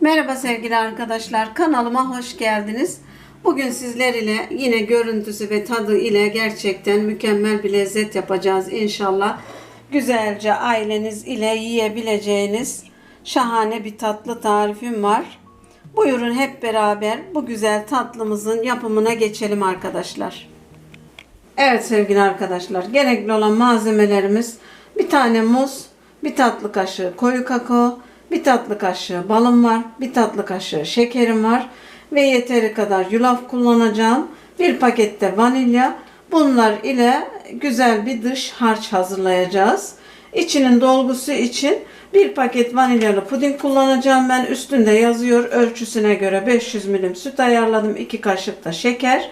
Merhaba sevgili arkadaşlar. Kanalıma hoş geldiniz. Bugün sizler ile yine görüntüsü ve tadı ile gerçekten mükemmel bir lezzet yapacağız inşallah. Güzelce aileniz ile yiyebileceğiniz şahane bir tatlı tarifim var. Buyurun hep beraber bu güzel tatlımızın yapımına geçelim arkadaşlar. Evet sevgili arkadaşlar, gerekli olan malzemelerimiz bir tane muz, bir tatlı kaşığı koyu kakao, bir tatlı kaşığı balım var, bir tatlı kaşığı şekerim var ve yeteri kadar yulaf kullanacağım. Bir pakette vanilya. Bunlar ile güzel bir dış harç hazırlayacağız. İçinin dolgusu için bir paket vanilyalı puding kullanacağım. Ben üstünde yazıyor ölçüsüne göre 500 milim süt ayarladım. 2 kaşık da şeker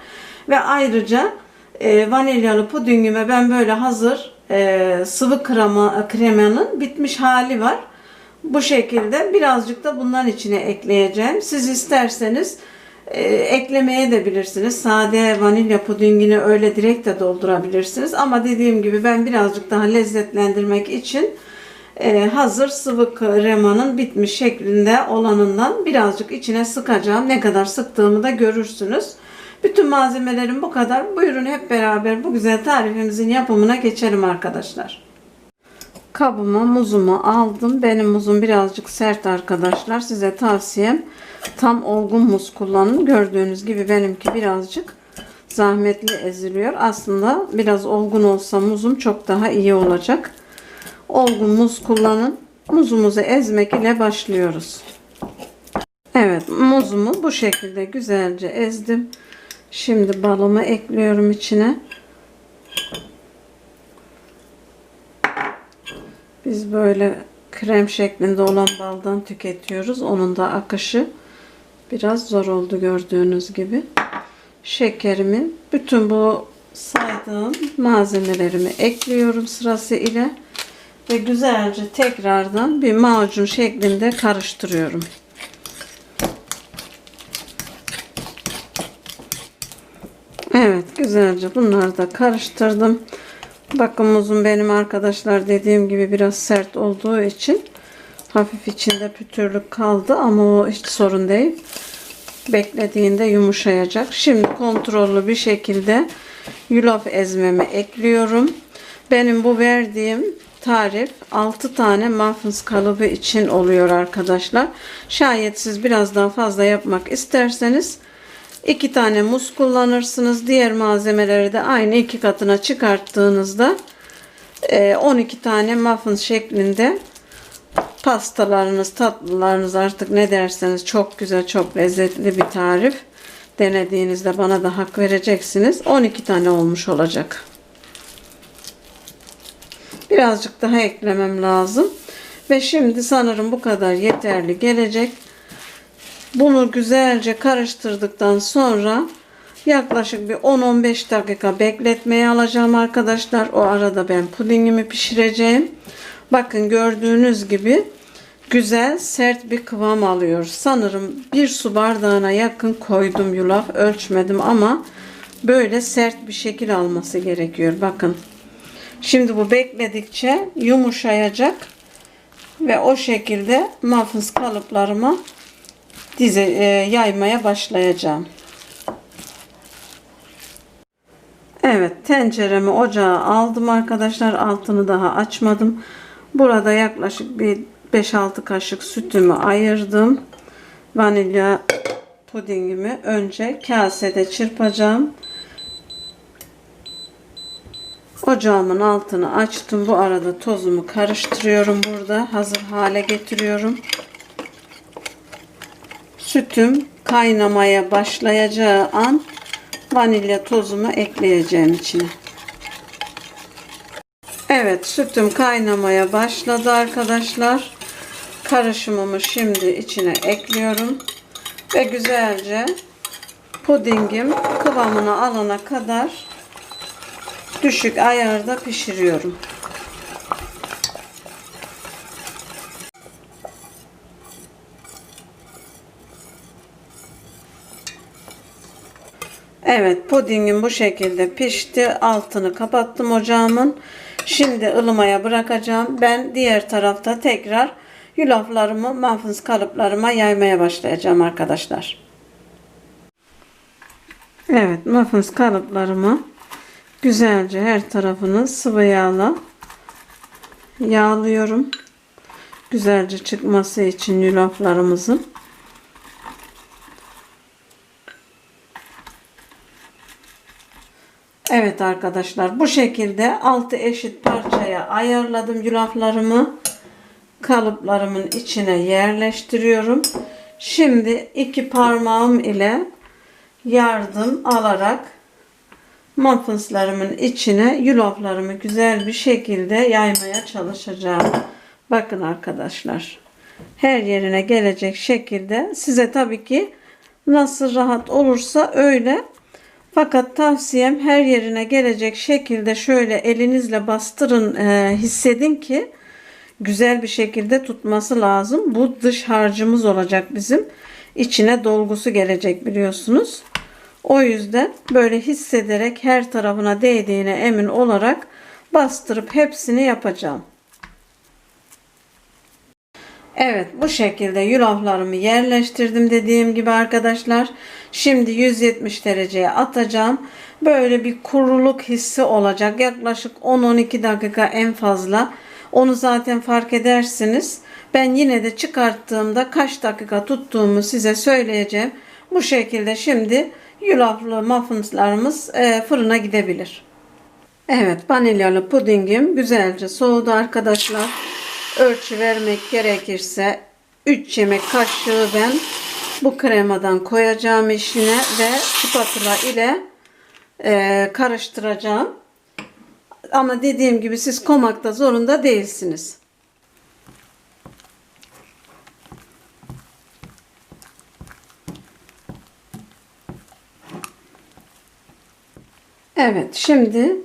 ve ayrıca e, vanilyalı pudingime ben böyle hazır e, sıvı krema, kremanın bitmiş hali var. Bu şekilde birazcık da bundan içine ekleyeceğim. Siz isterseniz e, eklemeye de bilirsiniz. Sade vanilya pudingini öyle direkt de doldurabilirsiniz. Ama dediğim gibi ben birazcık daha lezzetlendirmek için e, hazır sıvı kremanın bitmiş şeklinde olanından birazcık içine sıkacağım. Ne kadar sıktığımı da görürsünüz. Bütün malzemelerim bu kadar. Buyurun hep beraber bu güzel tarifimizin yapımına geçelim arkadaşlar. Kabıma muzumu aldım. Benim muzum birazcık sert arkadaşlar. Size tavsiyem tam olgun muz kullanın. Gördüğünüz gibi benimki birazcık zahmetli eziliyor. Aslında biraz olgun olsa muzum çok daha iyi olacak. Olgun muz kullanın. Muzumuzu ezmek ile başlıyoruz. Evet muzumu bu şekilde güzelce ezdim. Şimdi balımı ekliyorum içine. Biz böyle krem şeklinde olan baldan tüketiyoruz. Onun da akışı biraz zor oldu gördüğünüz gibi. Şekerimin bütün bu saydığım malzemelerimi ekliyorum sırası ile ve güzelce tekrardan bir macun şeklinde karıştırıyorum. Evet güzelce bunları da karıştırdım. Bakın muzum benim arkadaşlar dediğim gibi biraz sert olduğu için hafif içinde pütürlük kaldı ama o hiç sorun değil. Beklediğinde yumuşayacak. Şimdi kontrollü bir şekilde yulaf ezmemi ekliyorum. Benim bu verdiğim tarif 6 tane muffins kalıbı için oluyor arkadaşlar. Şayet siz biraz daha fazla yapmak isterseniz 2 tane muz kullanırsınız. Diğer malzemeleri de aynı iki katına çıkarttığınızda 12 e, tane muffin şeklinde pastalarınız, tatlılarınız artık ne derseniz çok güzel, çok lezzetli bir tarif. Denediğinizde bana da hak vereceksiniz. 12 tane olmuş olacak. Birazcık daha eklemem lazım. Ve şimdi sanırım bu kadar yeterli gelecek. Bunu güzelce karıştırdıktan sonra yaklaşık bir 10-15 dakika bekletmeye alacağım arkadaşlar. O arada ben pudingimi pişireceğim. Bakın gördüğünüz gibi güzel sert bir kıvam alıyor. Sanırım bir su bardağına yakın koydum yulaf ölçmedim ama böyle sert bir şekil alması gerekiyor. Bakın. Şimdi bu bekledikçe yumuşayacak ve o şekilde muffins kalıplarıma dize e, yaymaya başlayacağım. Evet tenceremi ocağa aldım arkadaşlar. Altını daha açmadım. Burada yaklaşık bir 5-6 kaşık sütümü ayırdım. Vanilya pudingimi önce kasede çırpacağım. Ocağımın altını açtım. Bu arada tozumu karıştırıyorum burada. Hazır hale getiriyorum. Sütüm kaynamaya başlayacağı an vanilya tozumu ekleyeceğim içine. Evet sütüm kaynamaya başladı arkadaşlar. Karışımımı şimdi içine ekliyorum. Ve güzelce pudingim kıvamını alana kadar düşük ayarda pişiriyorum. Evet pudingim bu şekilde pişti. Altını kapattım ocağımın. Şimdi ılımaya bırakacağım. Ben diğer tarafta tekrar yulaflarımı muffins kalıplarıma yaymaya başlayacağım arkadaşlar. Evet muffins kalıplarımı güzelce her tarafını sıvı yağla yağlıyorum. Güzelce çıkması için yulaflarımızın. Evet arkadaşlar bu şekilde 6 eşit parçaya ayarladım yulaflarımı. Kalıplarımın içine yerleştiriyorum. Şimdi iki parmağım ile yardım alarak muffinslarımın içine yulaflarımı güzel bir şekilde yaymaya çalışacağım. Bakın arkadaşlar. Her yerine gelecek şekilde size tabii ki nasıl rahat olursa öyle fakat tavsiyem her yerine gelecek şekilde şöyle elinizle bastırın e, hissedin ki güzel bir şekilde tutması lazım. Bu dış harcımız olacak bizim. İçine dolgusu gelecek biliyorsunuz. O yüzden böyle hissederek her tarafına değdiğine emin olarak bastırıp hepsini yapacağım. Evet bu şekilde yulaflarımı yerleştirdim dediğim gibi arkadaşlar. Şimdi 170 dereceye atacağım. Böyle bir kuruluk hissi olacak. Yaklaşık 10-12 dakika en fazla. Onu zaten fark edersiniz. Ben yine de çıkarttığımda kaç dakika tuttuğumu size söyleyeceğim. Bu şekilde şimdi yulaflı muffinslarımız e, fırına gidebilir. Evet vanilyalı pudingim güzelce soğudu arkadaşlar ölçü vermek gerekirse 3 yemek kaşığı ben bu kremadan koyacağım içine ve spatula ile e, karıştıracağım. Ama dediğim gibi siz komakta zorunda değilsiniz. Evet şimdi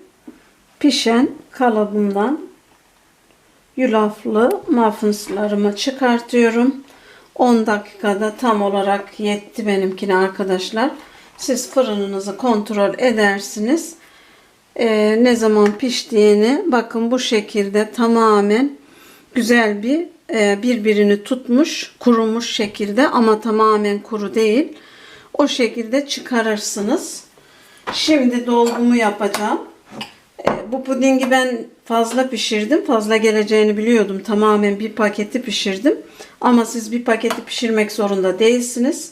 pişen kalıbımdan yulaflı muffinslarımı çıkartıyorum. 10 dakikada tam olarak yetti benimkine arkadaşlar. Siz fırınınızı kontrol edersiniz. Ee, ne zaman piştiğini bakın bu şekilde tamamen güzel bir e, birbirini tutmuş kurumuş şekilde ama tamamen kuru değil. O şekilde çıkarırsınız. Şimdi dolgumu yapacağım. E, bu pudingi ben fazla pişirdim. Fazla geleceğini biliyordum. Tamamen bir paketi pişirdim. Ama siz bir paketi pişirmek zorunda değilsiniz.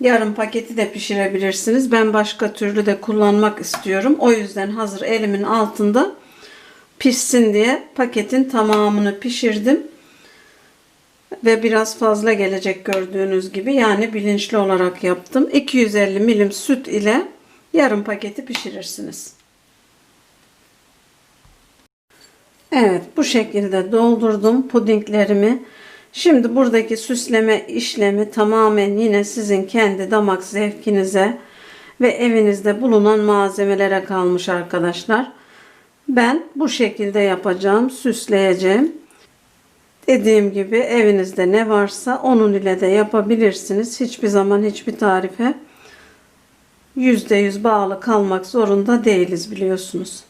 Yarım paketi de pişirebilirsiniz. Ben başka türlü de kullanmak istiyorum. O yüzden hazır elimin altında pişsin diye paketin tamamını pişirdim. Ve biraz fazla gelecek gördüğünüz gibi. Yani bilinçli olarak yaptım. 250 milim süt ile yarım paketi pişirirsiniz. Evet bu şekilde doldurdum pudinglerimi. Şimdi buradaki süsleme işlemi tamamen yine sizin kendi damak zevkinize ve evinizde bulunan malzemelere kalmış arkadaşlar. Ben bu şekilde yapacağım, süsleyeceğim. Dediğim gibi evinizde ne varsa onun ile de yapabilirsiniz. Hiçbir zaman hiçbir tarife %100 bağlı kalmak zorunda değiliz biliyorsunuz.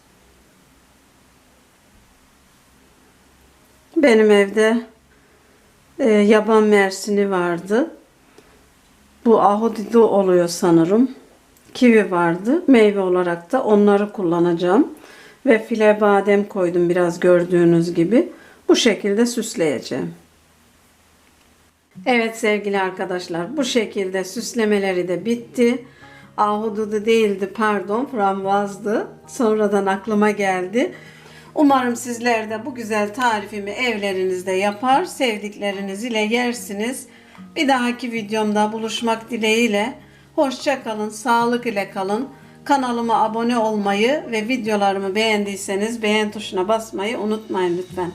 Benim evde e, yaban mersini vardı. Bu ahududu oluyor sanırım. Kivi vardı. Meyve olarak da onları kullanacağım. Ve file badem koydum biraz gördüğünüz gibi. Bu şekilde süsleyeceğim. Evet sevgili arkadaşlar bu şekilde süslemeleri de bitti. Ahududu değildi pardon frambuazdı. Sonradan aklıma geldi. Umarım sizler de bu güzel tarifimi evlerinizde yapar, sevdikleriniz ile yersiniz. Bir dahaki videomda buluşmak dileğiyle. Hoşça kalın, sağlık ile kalın. Kanalıma abone olmayı ve videolarımı beğendiyseniz beğen tuşuna basmayı unutmayın lütfen.